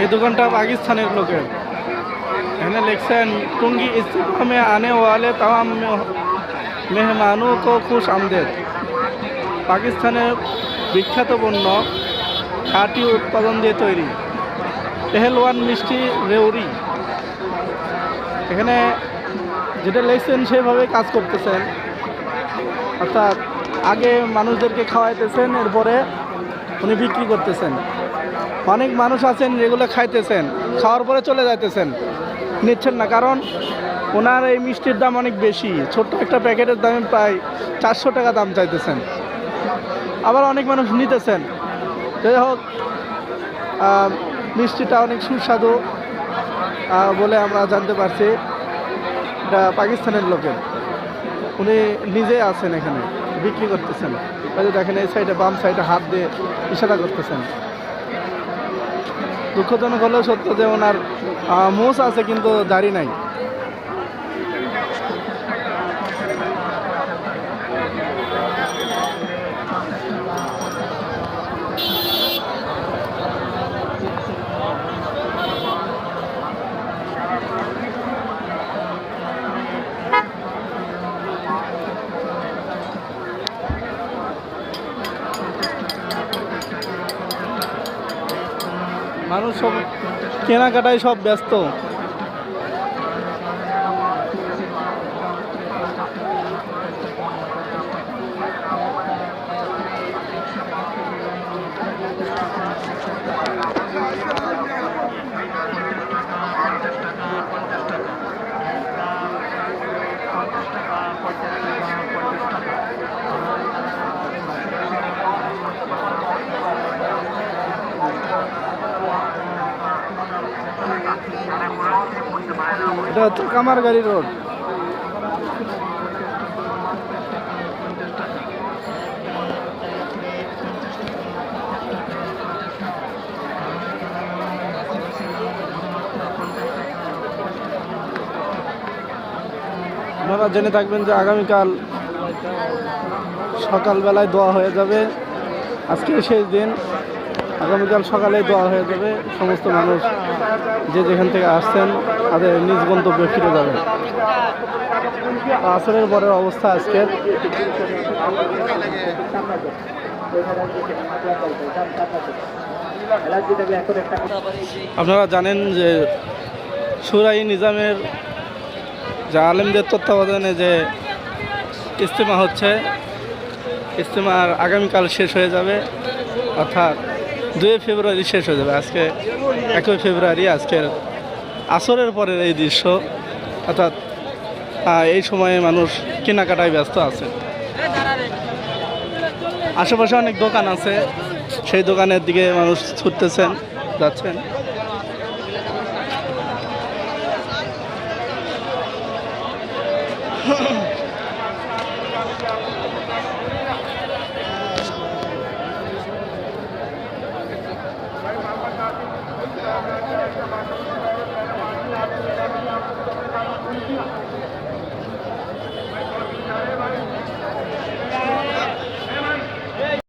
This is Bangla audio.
এই দোকানটা পাকিস্তানের লোকের। এখানে লিখছেন, টুঙ্গি ইস্তিফা মে আনে ওয়ালে তাম মেহমানু কো খুশ আমদেদ। পাকিস্তানের বিখ্যাত পণ্য খাঁটি উৎপাদন দিয়ে তৈরি। পেহেলওয়ান মিষ্টি রেউরি। এখানে যেটা লিখছেন সেভাবে কাজ করতেছেন। অর্থাৎ আগে মানুষদেরকে খাওয়াইতেছেন, এরপরে উনি বিক্রি করতেছেন। অনেক মানুষ আছেন, যেগুলো খাইতেছেন, খাওয়ার পরে চলে যাইতেছেন। নিচ্ছেন না, কারণ ওনার এই মিষ্টির দাম অনেক বেশি। ছোট্ট একটা প্যাকেটের দামে প্রায় চারশো টাকা দাম চাইতেছেন। আবার অনেক মানুষ নিতেছেন। যাই হোক মিষ্টিটা অনেক সুস্বাদু বলে আমরা জানতে পারছি। এটা পাকিস্তানের লোকের। উনি নিজে আছেন এখানে, বিক্রি করতেছেন। দেখেন, এই সাইডে বাম সাইডে হাত দিয়ে ইশারা করতেছেন। দুঃখজনক হলেও সত্য যে ওনার মোষ আছে কিন্তু দাড়ি নাই। মানুষ সব কেনাকাটায় সব ব্যস্ত। এটা হচ্ছে কামারগাড়ি রোড। আপনারা জেনে থাকবেন যে আগামীকাল সকালবেলায় দোয়া হয়ে যাবে। আজকে শেষ দিন। আগামীকাল সকালে দোয়া হয়ে যাবে। সমস্ত মানুষ যে যেখান থেকে আসছেন, তাদের নিজ গন্তব্যে ফিরে যাবে। আসরের পরের অবস্থা আজকের। আপনারা জানেন যে সুরাই নিজামের যে আলেমদের তত্ত্বাবধানে যে ইজতেমা হচ্ছে, ইস্তেমার আগামীকাল শেষ হয়ে যাবে। অর্থাৎ দুই ফেব্রুয়ারি শেষ হয়ে যাবে, আজকে একই ফেব্রুয়ারি, আজকের আসরের পরের এই দৃশ্য। অর্থাৎ এই সময়ে মানুষ কেনাকাটায় ব্যস্ত আছে। আশেপাশে অনেক দোকান আছে, সেই দোকানের দিকে মানুষ ছুটতেছেন, যাচ্ছেন।